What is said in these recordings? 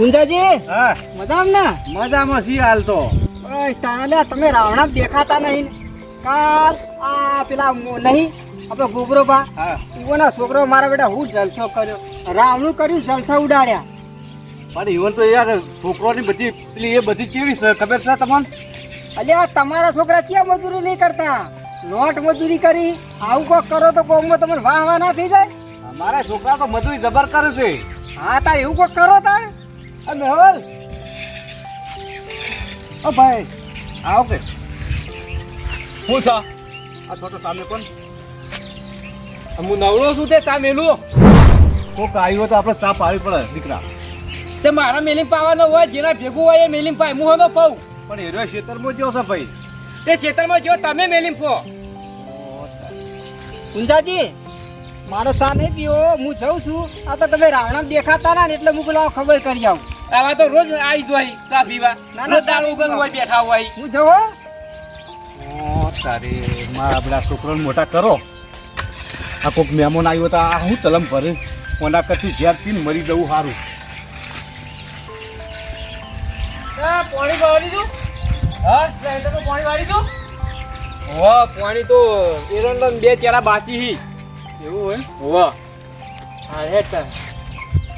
પુંજાજી હા. મજામાં ને? મજામાં સી હાલ તો. બસ તાલે તમે રાવણા દેખાતા નહીં. કાલ આ પેલા નહીં આપણે ગોબરો બા. હા. ઈવોના છોકરો મારા બેટા હું જલસો કર્યો. રાવણું કર્યું જલસા ઉડાડ્યા. પણ ઈવન તો યાર છોકરોની બધી પેલી એ બધી કેવી છે ખબર છે તમને? અલ્યા તમારા છોકરા ક્યાં મજૂરી નહીં કરતા? નોટ મજૂરી કરી આવું કોક કરો તો કોમમાં તમને વાહ વાહ ના થઈ જાય? અમારા છોકરા તો મજૂરી જબર કરે છે. હા તાર એવું કોક કરો તાર આ મેહુલ ઓ ભાઈ આવો કે. હું છો? આ છોટો સામે કોણ? હું નવરો છું તે ચા મેલું કોક આવ્યો તો આપણે ચા પાવી પડે દીકરા. તે મારા મેલીમ પાવાનો હોય જેના ભેગું હોય એ મેલીમ પાય. હું હોનો પાઉં પણ એરો ખેતરમાં ગયો છે ભાઈ. તે ખેતરમાં જો તમે મેલીમ પો પુંજાજી મારો ચા નહીં પીવો હું જઉં છું. આ તો તમે રાવણા દેખાતા ના ને એટલે હું પેલા ખબર કરી આવું. આવા તો રોજ આવી જોઈ ચા પીવા. ના, રોજ દાળ ઉગન હોય બેઠા હોય. હું જવો? તારે માં આપણા છોકરાને મોટા કરો. આ કોક મહેમાન આવ્યો તો આ હું તલમ ભરે કોના કરતી ઝેર પીને મરી જવું સારું પાણી વાળી દઉં? હા? પાણી વાળી દઉં? હો પાણી તો એરંડન બે ચેરા બાચી હી. એવું હોય હો હા હેઠ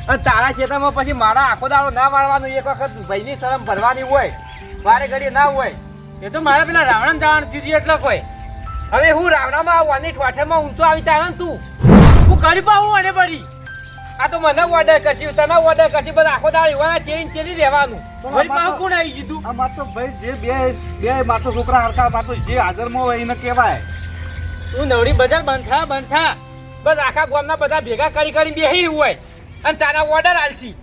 અને તારા ખેતરમાં પછી મારા આખો દાડો ના મારવાનો એક વખત ભાઈની શરમ ભરવાની હોય વારે ઘડી ના હોય. એ તો મારે પેલા રાવણ જવાનું થયું એટલે કોઈ. હવે હું રાવણામાં આવવાની ઠવાઠામાં ઊંચો આવી તારે તું. હું કરી પાઉં અને પડી આ તો મને ઓર્ડર કરશી તને ઓર્ડર કરશી બધા આખો દાડો એવા ચેરી ચેરી રહેવાનું. મારી પાસે કોણ આવી કીધું આ માર તો ભાઈ જે બે બે માટો છોકરા હરકા માટો જે હાજરમાં હોય એને કહેવાય. તું નવરી બજાર બંધ થા બંધ થા. બસ આખા ગામના બધા ભેગા કરી કરી બેહી હોય. અને ચાના ઓર્ડર આલસી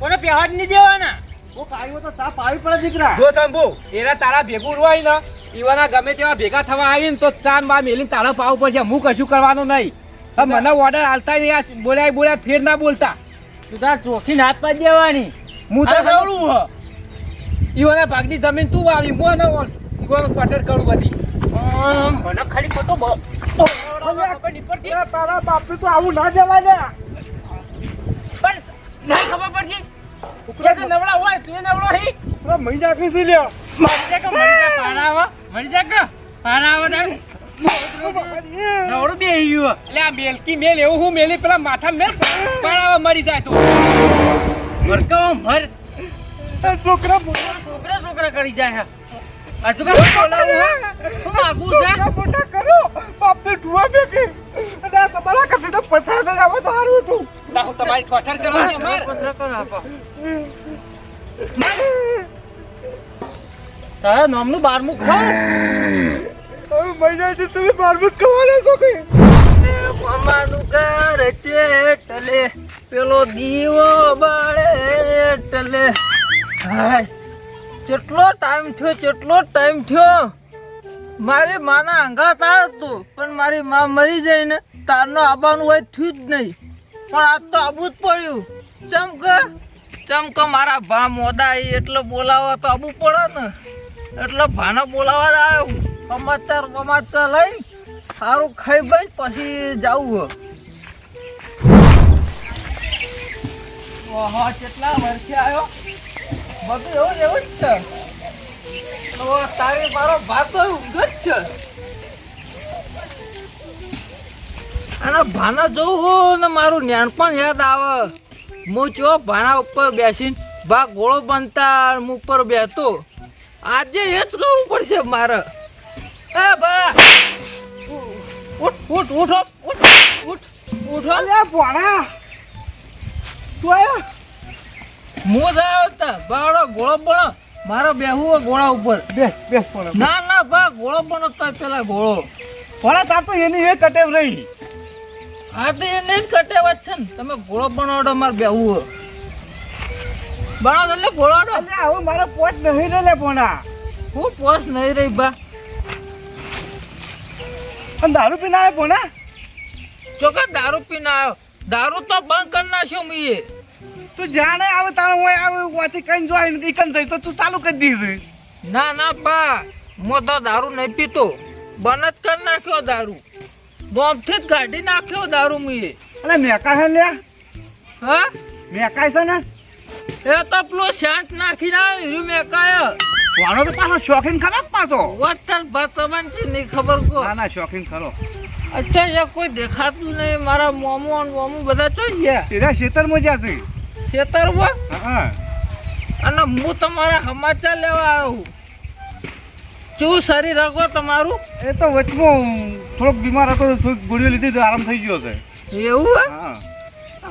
કોને પહેવા જ નહીં દેવાના? હું આવ્યો તો ચા પાવી પડે દીકરા. જો શંભુ એરા તારા ભેગું રોય ને ઈવાના ગમે તેવા ભેગા થવા આવી ને તો ચાન બા મેલીને તારા પાવ પડશે હું કશું કરવાનું નહીં. હવે મને ઓર્ડર આલતા નહીં આ બોલાય બોલ્યા ફેર ના બોલતા. તું તાર ચોખી હાથ પાડી દેવાની. હું તો કરું હ ઈવાના ભાગની જમીન તું વાવી હું ને ઈવાનો ક્વાર્ટર કરું બધી. મને ખાલી ખોટો તારા બાપી તો આવું ના જવા પણ નહીં ખબર પડતી. કે તો નવડા હોય તું નવડો હી. પેલા મહી નાખી છે લ્યો મરી જા કે મરી જા પાણા આવા. મરી જા કે? તાર નવડું બે ગયું એટલે આ મેલકી મેલ એવું હું મેલી પેલા માથા મેલ પાડાવા મરી જાય તું. મરકો મર. છોકરા છોકરા છોકરા કરી જાય હે. હજુ કાંઈ બોલાવું હે? છે. મોટા કરો. ઠુવા બેકે અને આ તમારા કસે તો પથાર જ આવે તો હતું. તાહુ તમારી ક્વાર્ટર કરવાની અમાર પત્ર કર આપો તારા નામનું બારમું ખાવ મહિના છે તમે બારમું કવાના છો કે? મામાનું ઘર છે ટલે પેલો દીવો બાળે ટલે હાય કેટલો ટાઈમ થયો કેટલો ટાઈમ થયો? મારી માના અંગાત આવ્યો હતું પણ મારી મા મરી જઈને તારનો આવવાનું હોય થયું જ નહીં. પણ આજ તો આબુ જ પડ્યું. ચમ કે? મારા ભા મોદા ઈ એટલે બોલાવવા તો આવું પડે ને. એટલે ભાને બોલાવવા જ આવ્યો સમાચાર સમાચાર લઈ સારું ખાઈ ભાઈ પછી જાવું ઓહો, કેટલા વર્ષે આવ્યો બધું એવું એવું જ છે. તારી મારો ભાત ઊંઘ જ છે. અને ભાના જોવું ને મારું નાનપણ યાદ આવે. હું ચો ભાણા ઉપર બેસીને ભા ગોળો બનતા હું ઉપર બેસતો આજે એ જ કરવું પડશે મારે. એ બા ઉઠ ઉઠ ઉઠો ઉઠ ઉઠ ઉઠો લે ભાણા! તું આયા? હું આવ્યો તા. બાવડો ગોળો બનો મારો બેહવું હોય ગોળા ઉપર. બેસ બેસ ના ના બા ગોળો બનો પેલા ગોળો. ભોણા તાર તો એની એ કટેવ રહી. હા તો એને જ કટેવા છે ને. તમે ગોળો બનાવડો મારે બેહવું બનાવો એટલે અલ્યા હવે મારા પોચ નહીં રહે લે હું પોસ નહીં રહી બા. અને દારૂ પીને આવે ભોણા ચોકે દારૂ પીને આવ્યો. દારૂ તો બંધ કરી નાખ્યો મીએ તું જાણે આવે તારે હું આવે વાથી કઈ જો ઈકન થઈ તો તું ચાલુ કરી દીધું ના ના બા. હું તો દારૂ નહીં પીતો. બંધ જ કરી નાખ્યો દારૂ. નોમથી જ કાઢી નાખ્યો દારૂ મીએ અને મેકા હે લે? હા? મેકાય છે ને? એ તો પેલો શાંત નાખી ના હીરું મેં કાયો વાળો તો પાછો શોખીન ખરો પાછો? વતન ભતમન છે નહીં ખબર કો ના ના શોખીન ખરો. અત્યારે કોઈ દેખાતું નહીં મારા મોમો અને મોમો બધા તો ગયા. એના ખેતરમાં જ્યાં છે. ખેતરમાં હા. અને હું તમારા સમાચાર લેવા આવ્યો શું શરીર રગો તમારું? એ તો વચમાં થોડોક બીમાર હતો થોડીક ગોળીઓ લીધી તો આરામ થઈ ગયો છે. એવું હોય હા.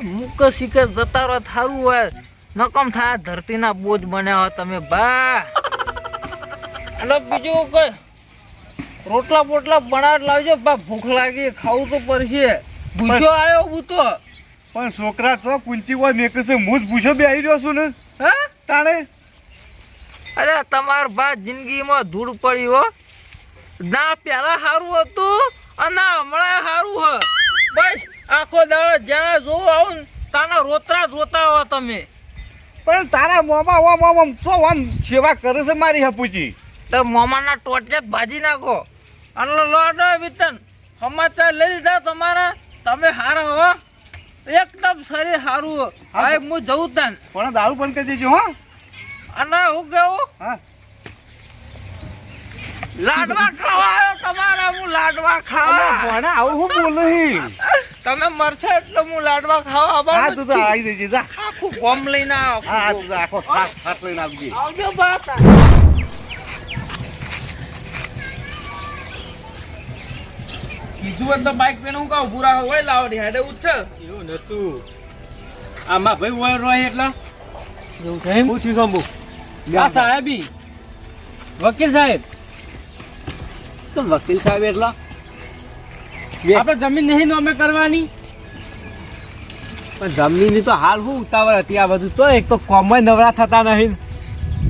મુક શીખે જતા રહો થારું હોય. નકમ થાય ધરતીના બોજ બન્યા તમે બા. અને બીજું કોઈ રોટલા બોટલા બનાવ લાવજો બા ભૂખ લાગી ખાવું તો પડશે. ભૂખ્યો આવ્યો હું તો. પણ છોકરા છો કુંચી હોય મેં કહેશે હું જ પૂછો બે આવી રહ્યો છું ને. હે? તાણે? અરે તમાર બા જિંદગીમાં ધૂળ પડી હો. ના પહેલા સારું હતું અને હમણાં સારું હ. બસ આખો દાડો જ્યાં જોવું આવું તાના રોતરા જોતા હો તમે. પણ તારા મોમાં ઓમ ઓમ ઓમ છો આમ સેવા કરે છે મારી હપુચી તો મોમાના ટોટલે ભાજી નાખો. અને લોટ વિતન સમાચાર લઈ લીધા તમારા. તમે હારા હો. એકદમ શરીર સારું હો. હવે હું જઉં તન. પણ દારૂ બંધ કરી દેજો હો. અને હું. કેવું હા. લાડવા ખાવા આવ્યો તમારા હું લાડવા ખાવા. ભણા આવું હું બોલું તમે મરશે એટલે હું લાડવા ખાવા હા આવવાનો તું તો આવી દેજે જા. આખું ગોમ લઈને આવ હા તું આખો થાક થાક લઈને આવજે. આવજો બા કીધું તો બાઈક પેન હું કહું પૂરા હોય લાવો દે હેડે ઉછ એવું નતું. આમાં ભાઈ વય રોય એટલે? એવું એમ? પૂછી સંભુ આ સાહેબી. વકીલ સાહેબ. તો વકીલ સાહેબ એટલા આપણે જમીન નહીં નોમે કરવાની. પણ જમીનની તો હાલ હું ઉતાવળ હતી આ બધું. તો એક તો કોમય નવરા થતા નહીં.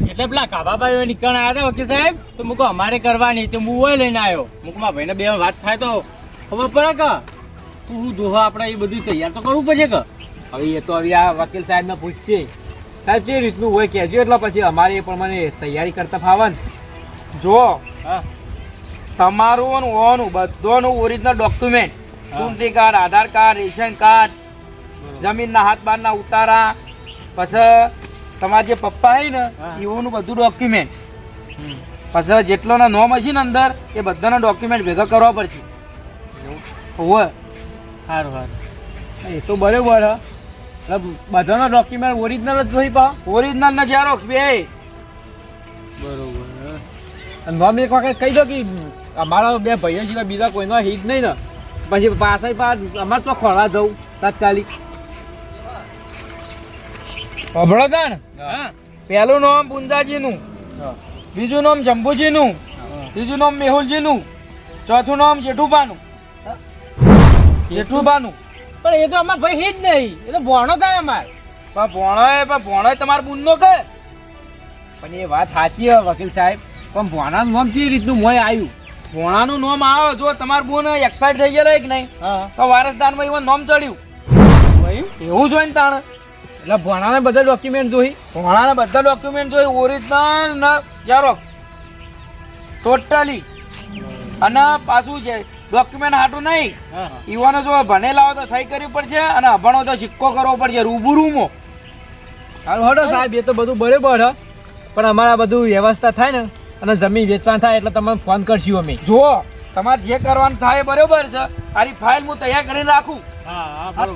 એટલે પેલા કાબાભાઈ નીકળણ આવ્યા હતા વકીલ સાહેબ. તો મૂકો અમારે કરવાની. તો હું હોય લઈને આવ્યો. મૂકમાં ભાઈને બે વાત થાય તો ખબર પડે કે? શું દોહા આપણે એ બધું તૈયાર તો કરવું પડશે કે? હવે એ તો હવે આ વકીલ સાહેબ ને પૂછશે. સાહેબ જે રીતનું હોય કહેજો એટલે પછી અમારે એ પ્રમાણે તૈયારી કરતા ફાવે ને જો તમારું ને ઓનું બધોનું ઓરિજિનલ ડોક્યુમેન્ટ ચૂંટણી card Aadhaar card ration card જમીનના હાથ બારના ઉતારા પછી તમારા જે પપ્પા હે ને. એઓનું બધું ડોક્યુમેન્ટ પછી જેટલોના નોમ હશે ને અંદર એ બધાના ડોક્યુમેન્ટ ભેગા કરવા પડશે. હોવે. સારું સારું એ તો બરોબર હ. બધાનો ડોક્યુમેન્ટ ઓરિજિનલ જ જોઈ પા ઓરિજિનલ ને ઝેરોક્સ બે. બરોબર અને મમ્મી એક વખત કહી દો કે અમારા બે ભાઈઓ છે બીજા કોઈનો હિત નહીં ને. પછી પાછા પાસ અમારે તો ખોળા જવું તાત્કાલિક. અભળો તાણ હા. પહેલું નામ પુંજાજીનું બીજું નામ જંબુજીનું ત્રીજું નામ મેહુલજીનું ચોથું નામ જેઠુબાનું જેઠુબાનું પણ એ તો અમાર ભાઈ જ નહીં. એ તો ભોણો થાય અમારે. પણ ભોણોય પણ ભોણો તમારો બુનનો કે પણ એ વાત સાચી હે વકીલ સાહેબ. પણ ભોણાનું નામ કેવી રીતનું મોય આવ્યું? ભોણાનું નામ આવે જો તમારું બુન એક્સપાયર થઈ ગયેલો કે નહીં? તો વારસદારમાં એવું નામ ચડ્યું. એવું? જોઈને તાણ. એટલે ભણાને બધા ડોક્યુમેન્ટ જોઈ. ભોણાને બધા ડોક્યુમેન્ટ જોઈ. ઓરિજિનલ ને ઝેરોક્સ ટોટલી અને પાછું છે ડોક્યુમેન્ટ હાટું નહીં. યુવાનો ઈવાનો જો ભણેલા હોય તો સહી કરવી પડશે અને અભણો તો સિક્કો કરવો પડશે રૂબરૂમાં હારું હડો સાહેબ એ તો બધું બરાબર હ. પણ અમારા બધું વ્યવસ્થા થાય ને અને જમીન વેચવાનું થાય એટલે તમને ફોન કરશું અમે. જુઓ તમારે જે કરવાનું થાય એ બરોબર છે. આરી ફાઇલ હું તૈયાર કરીને રાખું.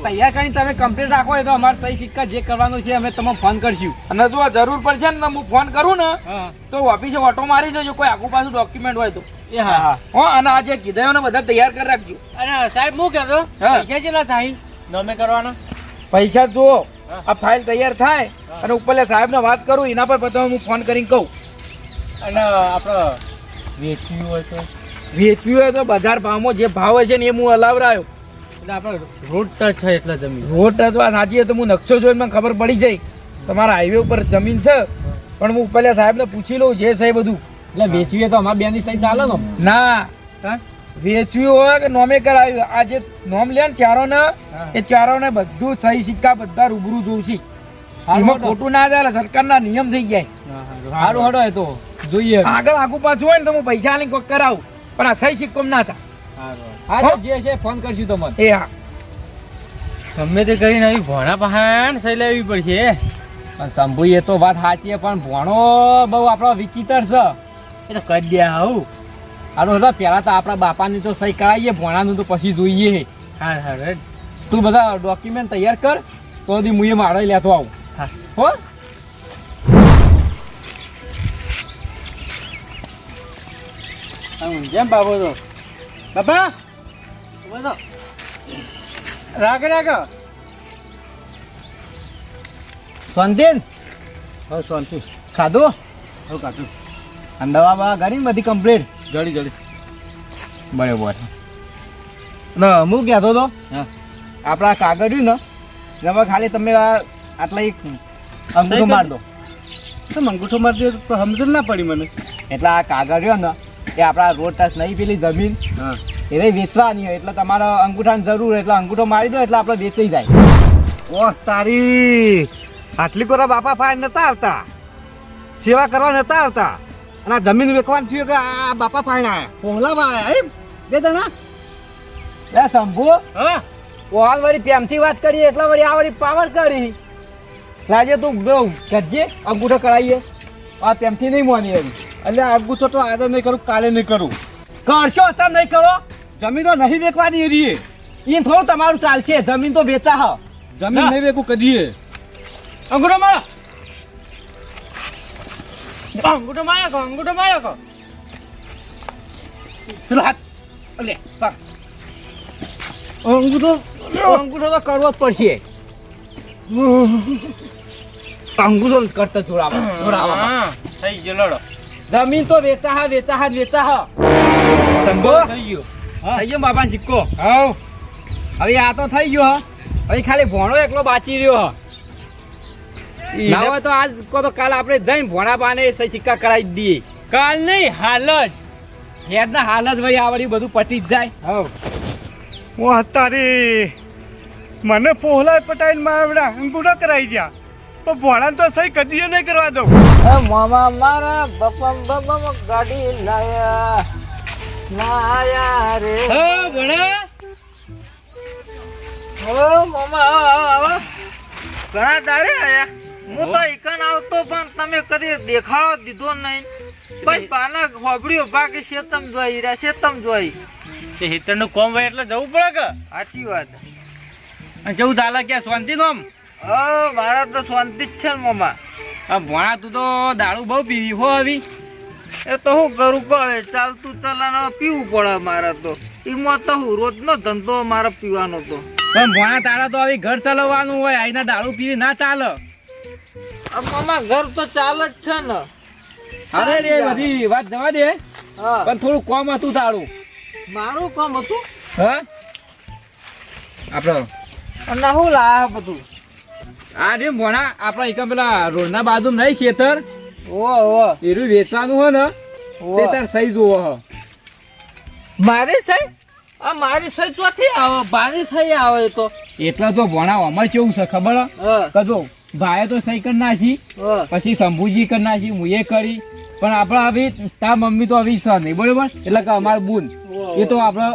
તૈયાર કરીને તમે કમ્પ્લીટ રાખો એ તો અમારે સહી સિક્કા જે કરવાનું છે અમે તમને ફોન કરશું. અને જો જરૂર પડશે ને હું ફોન કરું ને તો ઓફિસે ઓટો મારી જજો કોઈ આગુ પાછું ડોક્યુમેન્ટ હોય તો. એ હા હા. અને આ જે કીધા ને બધા તૈયાર કરી રાખજો. અને સાહેબ હું કહેતો. પૈસા કેટલા થાય? નમે કરવાના? પૈસા જુઓ આ ફાઇલ તૈયાર થાય. અને ઉપરલે સાહેબને વાત કરું એના પર પછી હું ફોન કરીને કહું. અને આપણે વેચ્યું હોય તો? વેચવી હોય તો બજાર ભાવમાં જે ભાવ હશે ને એ હું હલાવરાયો એટલે આપણે રોડ ટચ છે એટલે જમીન. રોડ ટચવા સાચી હોય તો હું નકશો જોઈને મને ખબર પડી જાય. તમારા હાઈવે ઉપર જમીન છે. પણ હું પહેલાં સાહેબને પૂછી લઉં જે છે બધું. એટલે વેચવી તો અમારા બેની સહી ચાલે ને ના. વેચ્યું હોય કે નોમે કરાવ્યું આ જે નોમ લે ને ચારો ને એ ચારો ને બધું સહી સિક્કા બધા રૂબરૂ જોઉં છે હાલમાં ખોટું ના ચાલે સરકારના નિયમ થઈ જાય સારું હડો એ તો. જોઈએ. આગળ આગુ પાછું હોય ને તો હું પૈસા લઈને કોક કરાવું. પણ આ સહી સિક્કો ના હતા જે છે ફોન કરશું તમને. એ હા. ગમે તે કરીને આવી ભોણા પહાણ સહી લેવી પડશે. પણ શંભુ એ તો વાત સાચી પણ ભણો બહુ આપણો વિચિત્ર છે. એ તો કરી દે આવું. આનો એટલે પહેલાં તો આપણા બાપાની તો સહી કરાવીએ ભણાનું તો પછી જોઈએ. હા હા તું બધા ડોક્યુમેન્ટ તૈયાર કર તો દી હું એ મારે લેતો આવું. હા. હો? જેમ બાબો તો બાબા! બોલો રાખ રાખ શાંતિન હવે શાંતિ ખાધું? હવે ખાધું. અને દવા બવા ઘણી બધી કમ્પ્લીટ જડી જડી બરાબર. ના હું કહેતો તો હા. આપણા કાગળ રહ્યું ને એમાં ખાલી તમે આટલા એક અંગૂઠો માર દો. તો અંગૂઠો મારી દો તો સમજ ના પડી મને. એટલે આ કાગળ રહ્યો ને એ આપણા રોડ ટચ નહીં પેલી જમીન. હા. એને વેચવાની હોય એટલે તમારો અંગૂઠાની જરૂર એટલે અંગૂઠો મારી દો એટલે આપણે વેચાઈ જાય. ઓહ તારી! આટલી કોરા બાપા ફાય નતા આવતા? સેવા કરવા નતા આવતા? અને આ જમીન વેચવાની થયું કે આ બાપા ફાયણ આવ્યા? પોહલાવા આયા એમ? બે જણા? એ શંભુ હા? ઓહાલ વળી પ્રેમથી વાત કરીએ એટલે વળી આ વળી પાવર કરી. લાગે તું ગજે અંગૂઠો કરાવીએ. આ પ્રેમથી નહીં મોની એવી એટલે આગું તો આજે નહીં કરું કાલે નહીં કરું. કરશો અત્યારે નહીં કરો? જમીનો નહીં વેચવાની એરીએ એ થોડું તમારું ચાલશે જમીન તો વેચા હ જમીન. નહીં વેચું કદીએ. અંગૂઠો મારો અંગૂઠો મારો કહો અંગૂઠો મારો કહો પેલો હાથ. લે પકડ. અંગૂઠો અંગૂઠો તો કરવો જ પડશે. અંગૂઠો કરતા જોડાવા જોડાવા થઈ ગયો લડો. જમીન તો વેચા હા વેચા હા વેચા હા? સંગો થઈ ગયો. થઈ ગયો બાપા સિક્કો? હા હવે આ તો થઈ ગયો હા. હવે ખાલી ભોણો એકલો બાચી રહ્યો હા. ના હોય તો આજ કો તો કાલ આપણે જઈને ભોણા પાને સહી સિક્કા કરાવી દઈએ. કાલ નહીં હાલ જ. હેડના હાલ જ ભાઈ આવડી બધું પટી જ જાય. હા ઓહ તારી મને પોહલાય પટાઈને મારા અંગૂઠો કરાવી ગયા. પણ ભોળાને તો સહી કદી નહીં કરવા દઉં. મામા મારા બપમ બપમ ગાડી લાયા. લાયા રે. હા ભણા ઓ મામા. ઘણા તારે આયા. હું તો એકન આવતો પણ તમે કદી દેખાડો દીધો નહીં. ભાઈ પાના હોબળ્યો બાકી શેતમ જોઈ રહ્યા શેતમ જોઈ તે હિતરનું કોમ હોય એટલે જવું પડે કે? સાચી વાત. જવું ચાલે ક્યાં શાંતિ નો આમ? ઓ મારા તો શાંતિ જ છે ને મામા. આ ભોણા તું તો દારૂ બહુ પીવી હો આવી. એ તો હું કરું કહે ચાલતું ચલાનો પીવું પડે મારે તો. એમાં તો હું રોજનો ધંધો મારે પીવાનો તો. પણ ભોણા તારા તો આવી ઘર ચલાવવાનું હોય આઈના દારૂ પીવી ના ચાલે. મામા ઘર તો ચાલે જ છે ને. અરે રે બધી વાત જવા દે. હા. પણ થોડું કોમ હતું તારું. મારું કોમ હતું? હા? આપણે અને હું લાયા બધું? આ રે ભોણા આપણા એક પેલા રોડના બાજુ નહીં શેતર. ઓ ઓ. એરું વેચવાનું હોય ને તે તાર સહી જોવો હ. મારી સહી? આ મારી સહી ચોથી આવે? ભારી સહી આવે તો. એટલા તો ભણા અમાર કેવું છે ખબર? ભાઈ કે જો ભાઈએ તો સહી કરી નાખી પછી શંભુજી કરી નાખી હું એ કરી. પણ આપણા આવી તાર મમ્મી તો આવી છે નહીં બરોબર? એટલે કે અમાર બુન. એ તો આપણે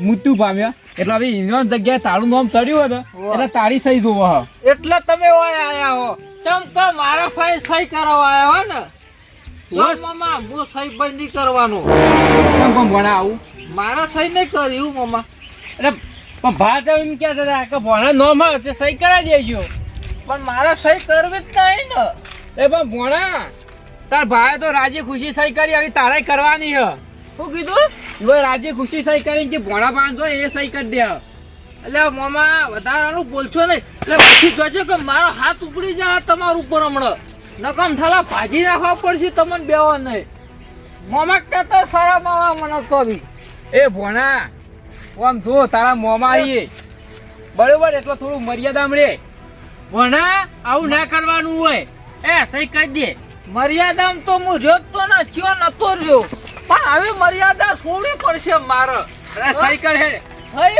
મૃત્યુ પામ્યા. એટલે હવે એનો જગ્યાએ તારું નામ ચડ્યું હતું. એટલે તારી સહી જોવો હા. એટલે તમે ઓય આયા હો. ચમ તો મારા ફાઈ સહી કરવા આયા હો ને? બસ. મામા હું સહી બંધી કરવાનું. કેમ પણ ભણા આવું? મારા સહી નહીં કર્યું મામા. એટલે પણ ભાત એમ કે હતા કે ભણા નામ તે સહી કરાવી દેજો. પણ મારા સહી કરવી જ નહીં ને. એ પણ ભણા તાર ભાઈ તો રાજી ખુશી સહી કરી હવે તારે કરવાની હ. શું કીધું હવે રાજી ખુશી સહી કરી કે ભોણા પાંચસો એ સહી કરી દે. એટલે મામા વધારાનું બોલશો નહીં. એટલે પછી જોજો કે મારો હાથ ઉપડી જાય તમારું ઉપર હમણાં. નકમ થાલા ભાજી નાખવા પડશે તમને બેવા નહીં. મામા કહેતા સારા મામા મને તો બી. એ ભોણા આમ જો તારા મોમા આવીએ. બરોબર એટલે થોડું મર્યાદા મળે. ભોણા આવું ના કરવાનું હોય. એ સહી કરી દે. મર્યાદામાં તો હું રહ્યો જ તો ને ચિયો નતો રહ્યો. પણ હવે મર્યાદા છોડવી પડશે મારે. અરે સહી કર હે. થઈ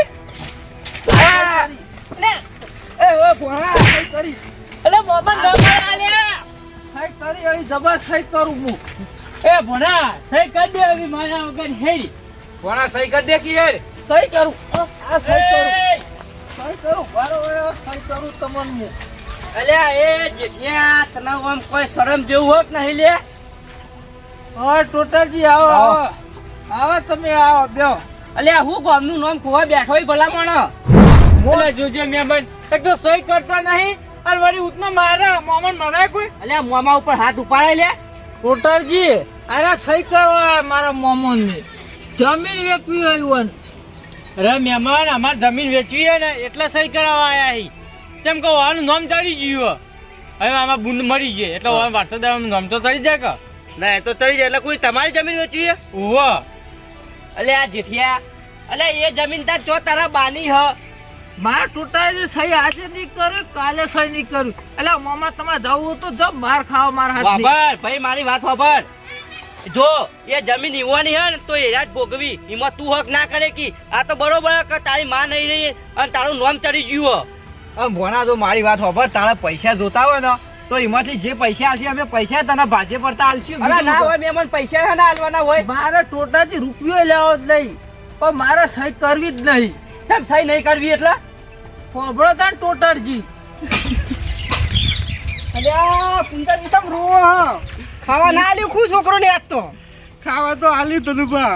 લે. એ ઓ સહી કરી. એટલે મોમાં નંબર આલ્યા સહી કરી હવે જબર સહી કરું હું. એ ભોણા સહી કરી દે હવે મારા વગર હેડી. ભોણા સહી કરી દે કી હેડ. સહી કરું. આ સહી કરું. સહી કરું. બારો સહી કરું તમને. હું અલ્યા એ જેઠિયા તને આમ કોઈ શરમ જેવું હોત નહીં લે. હા ટોટાજી આવો આવો. આવો. તમે આવો બેહો. અલ્યા હું ગામનું નામ ખોવા બેઠો હોય ભલામણ? એટલે જોજે મેમન એક તો સહી કરતા નહીં અને વળી ઉતનો મારા મામન મરાય કોઈ. અલ્યા મોમા ઉપર હાથ ઉપાડે લે. ટોટાજી અરે સહી કરવા મારા મોમોની જમીન વેચવી હોય અરે મહેમાન અમારે જમીન વેચવી હે ને એટલે સહી કરાવવા આયા હી. કેમ કે વાનું નામ ચડી ગયું. હવે આમાં બુંદ મરી ગઈ એટલે વારસાદાર નામ તો ચડી જાય કે. ના એ તો તરી જાય. એટલે કોઈ તમારી જમીન વેચવી ઓહો એટલે આ જેઠિયા. એટલે એ જમીન તાર ચો તારા બાની હ. માર ટોટાજી સહી આજે નહીં કરું કાલે સહી નહીં કરું એટલે મામા તમારે જવું તો જો માર ખાવા માર હાથ વાપર ભાઈ મારી વાત વાપર. જો એ જમીન ઈવાની હે ને તો એ જ ભોગવી. એમાં તું હક ના કરે કે. આ તો બરોબર કે તારી માં નહીં રહી અને તારું નામ ચડી ગયું હ. ભણા તો મારી વાત ખબર તારા પૈસા જોતા હોય ને તો એમાંથી જે પૈસા હશે અમે પૈસા તને ભાજે પડતા આલશું. અરે ના હોય મેમન પૈસા હે ના આલવાના હોય. મારે ટોટાજી રૂપિયો લેવો જ નહીં પણ મારે સહી કરવી જ નહીં. ચમ સહી નહીં કરવી એટલે? કોબળો તાન ટોટરજી અરે અલ્યા પુંજાજી તમ રો હો. ખાવા ના આલ્યું ખુશ છોકરો ને આજ તો? ખાવા તો આલ્યું તને બા.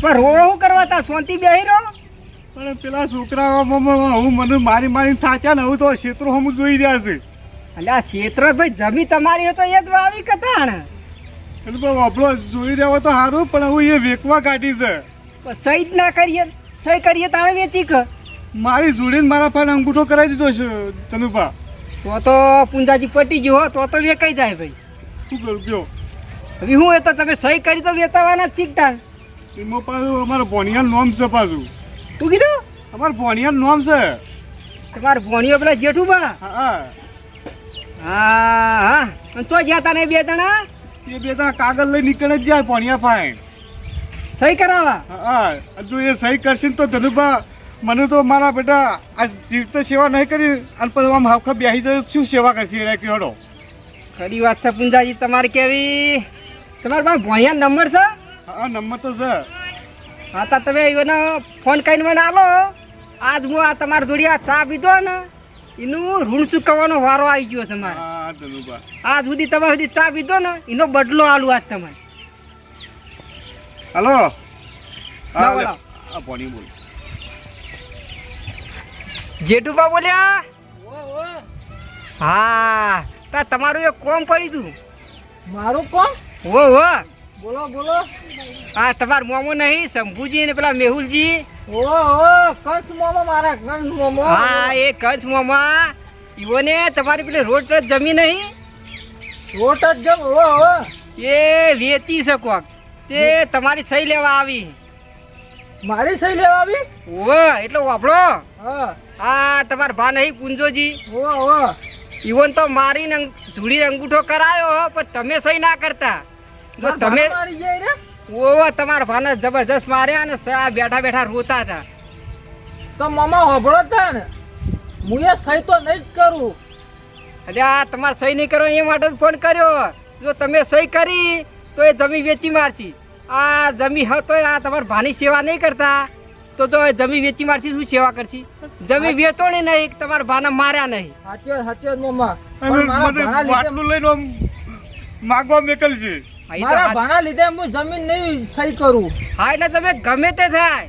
પણ રો શું કરવા તા? શાંતિ બેહી રહો. પણ પેલા છોકરા હું મને મારી મારી થાચ્યા ને હું તો ક્ષેત્રો હમ જોઈ રહ્યા છે. અલ્યા ક્ષેત્રભાઈ જમી તમારી હતો તો એ જ વાવી કતાણ. એટલે પણ આપણો જોઈ રહ્યો તો સારું પણ હું એ વેકવા કાઢી છે. સહી જ ના કરીએ સહી કરીએ તાણે વેચી ક. મારી જોડીને મારા પાસે અંગૂઠો કરાવી દીધો છે તનુભા. તો તો પૂંજાજી પટી ગયો હો તો તો વેકાઈ જાય ભાઈ. શું કરું કયો? હવે હું એ તો તમે સહી કરી તો વેચાવાના જ શીખતા એમાં પાછું અમારા ભોણિયા નોમ છે પાછું. તું કીધું? અમારા ભોણિયા નોમ છે. તમારે ભોણિયો પેલા જેઠું બા હા. હા હા. હા ગયા તા ને બે જણા? એ બે ત્રણ કાગળ લઈ નીકળે જ જાય ભોણિયા ફાઈન. સહી કરાવવા? હા જો એ સહી કરશે તો ધનુભા મને તો મારા બેટા આ જીવતે સેવા નહીં કરી અને પછી આમ હાવખા બેસી જાય શું સેવા કરશે એ કે ખરી વાત છે પુંજાજી તમારે કેવી? તમારા પાસે ભોણિયા નંબર છે? હા નંબર તો છે. હા તા તમે એને ફોન કરીને મને આલો. આજ હું આ તમારી જોડે આ ચા પીધો ને એનું ઋણ ચૂકવવાનો વારો આવી ગયો છે મારે. આ સુધી તમે સુધી ચા પીધો ને એનો બદલો આલુ આજ તમારે. હલો? જેઠુબા બોલ્યા? હા તા તમારું એક કોમ પડી તું. મારું કોમ? હો હો બોલો બોલો. હા તમારું મોમો નહીં શંભુજી ને પેલા મેહુલજી. હા એ કચ્છ મોમા. ઈવોને તમારી પેલી રોટ પર જમી નહીં? રોટ જ જમ ઓ એ વેતી શકો તે તમારી સહી લેવા આવી. મારી સહી લેવા આવી? ઓ એટલે વાપડો હા. આ તમારા ભા નહીં પુંજોજી ઓ ઓ. ઈવન તો મારી ધૂળી અંગૂઠો કરાયો હો, પણ તમે સહી ના કરતા. જો તમે મારી જાય રે? ઓવે તમારા ભાને જબરજસ્ત માર્યા ને સા બેઠા બેઠા રોતા હતા. તો મામા હોભળો તા ને હું એ સહી તો નહીં જ કરું. એટલે આ તમારે સહી નહીં કરો એ માટે જ ફોન કર્યો. જો તમે સહી કરી તો એ જમીન વેચી મારશી. આ જમી હતો આ તમારા ભાની સેવા નહીં કરતા. તો તો એ જમીન વેચી મારશી શું સેવા કરશી? જમીન વેચો ને નહીં તમારા ભાને માર્યા નહીં. સાચો સાચો મામા. મારા લઈને માગવા મેકલ છે. મારા ભાણા લીધે હું જમીન નહીં સહી કરું. હા એટલે તમે ગમે તે થાય.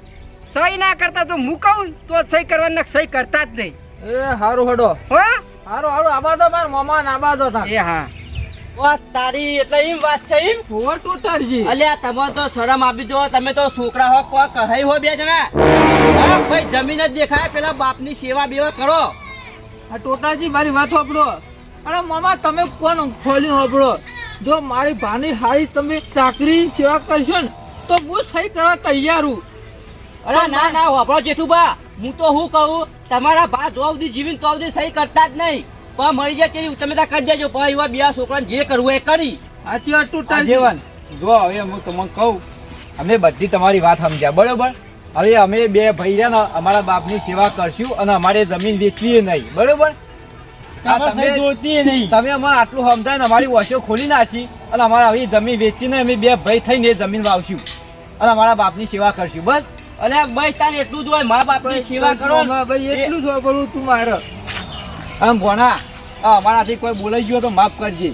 સહી ના કરતા તો હું કહું તો સહી કરવાના સહી કરતા જ નહીં. એ હારું હડો. હો? હારું હારું આબાદો મારા મામા ના આબાદો તા એ હા. વાત તારી એટલે એમ વાત છે એમ? ઓવર ટોટાજી અલ્યા તમે તો શરમ આપી દો તમે તો છોકરા હો કોઈ કહી હો બે જણા. હા, ભાઈ જમીન જ દેખાય પેલા બાપની સેવા બેવા કરો. આ ટોટાજી મારી વાત સાંભળો. અરે મામા તમે કોણ ખોલ્યું સાંભળો? જો મારી ભાની હારી તમે ચાકરી સેવા કરશો ને તો હું સહી કરવા તૈયાર હું. અરે ના ના વાપરો જેઠુબા. હું તો હું કહું તમારા ભા જો સુધી જીવીને તો સુધી સહી કરતા જ નહીં. પણ મરી જાય તેવી તમે ત્યાં કરી જજો પણ એવા બે છોકરાને જે કરવું એ કરી. સાચી વાત ટોટાજી જીવન જો હવે હું તમને કહું અમે બધી તમારી વાત સમજ્યા બરોબર? હવે અમે બે ભાઈ રહ્યા ને અમારા બાપની સેવા કરશું અને અમારે જમીન વેચવી નહીં બરોબર? તમે અમારે આટલું સમજાય ને અમારી ઓછો ખોલી નાખી અને અમારે આવી જમીન વેચીને અમે બે ભાઈ થઈને જમીન વાવશું અને અમારા બાપની સેવા કરશું. બસ. અને બસ તારે એટલું જ હોય મારા બાપની સેવા કરો. એટલું જ હોય તું મારે. આમ ભોણા અમારાથી કોઈ બોલાઈ ગયો તો માફ કરજે.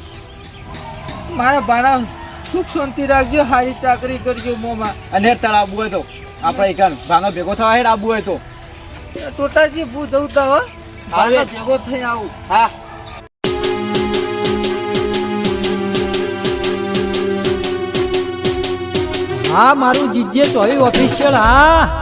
મારા ભાણા સુખ શાંતિ રાખજો સારી ચાકરી કરજો મોમાં. અને તાર આબુ હોય તો. આપણે એકાન ભાંગો ભેગો થવા હેડ આબુ હોય તો. ટોટાજી ભૂ જવું હો. આવે. ભેગો થઈ આવું. હા. હા મારું જીજે ચોવી ઓફિશિયલ હા.